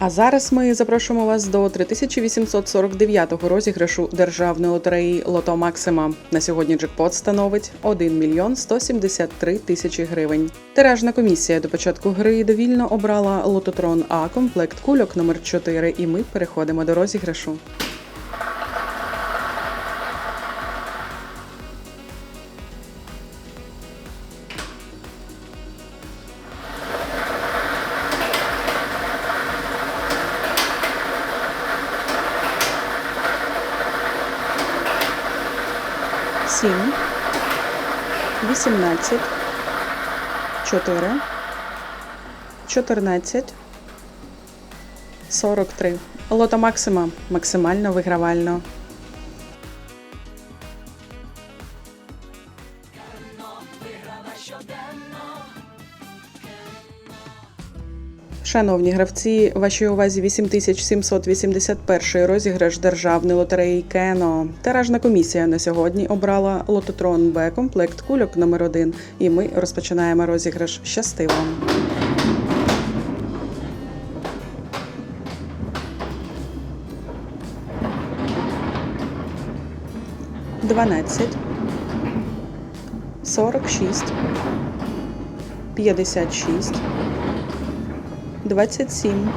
А зараз ми запрошуємо вас до 3849-го розіграшу державної лотереї Лото Максима. На сьогодні джекпот становить 1 мільйон 173 тисячі гривень. Тиражна комісія до початку гри довільно обрала Лототрон А комплект кульок номер 4 і ми переходимо до розіграшу. Сім, вісімнадцять, чотири, чотирнадцять, сорок три. Лото Максима максимально вигравально. Шановні гравці, вашій увазі 8781 розіграш державної лотереї Кено. Тиражна комісія на сьогодні обрала лототрон Б комплект кульок номер 1 І ми розпочинаємо розіграш. Щасти вам! Дванадцять, сорок шість, п'ятдесят шість. 27,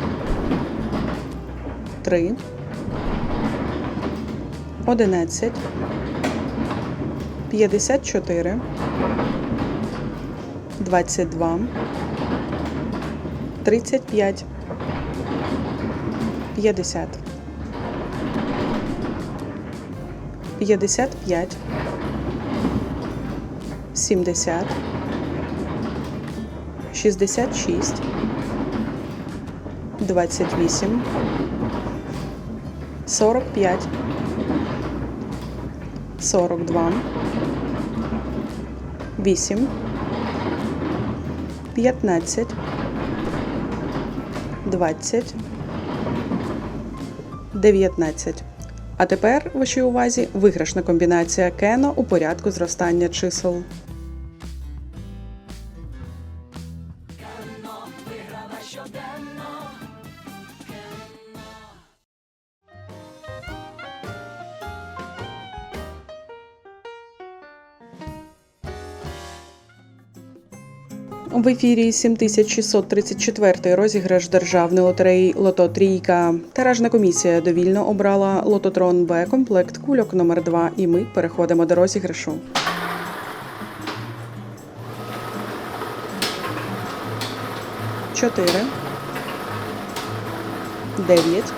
3, 11, 54, 22, 35, 50, 55, 70, 66, 28, 45, 42, 8, 15, 20, 19. А тепер вашій увазі виграшна комбінація Кено у порядку зростання чисел. В ефірі 7634 розіграш державної лотереї Лото Трійка. Тиражна комісія довільно обрала Лототрон Б комплект кульок номер 2 І ми переходимо до розіграшу. Чотири. Дев'ять.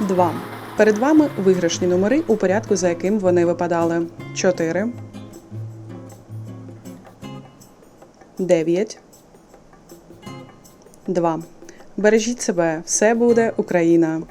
Два. Перед вами виграшні номери у порядку, за яким вони випадали. Чотири. 9, 2. Бережіть себе, все буде Україна.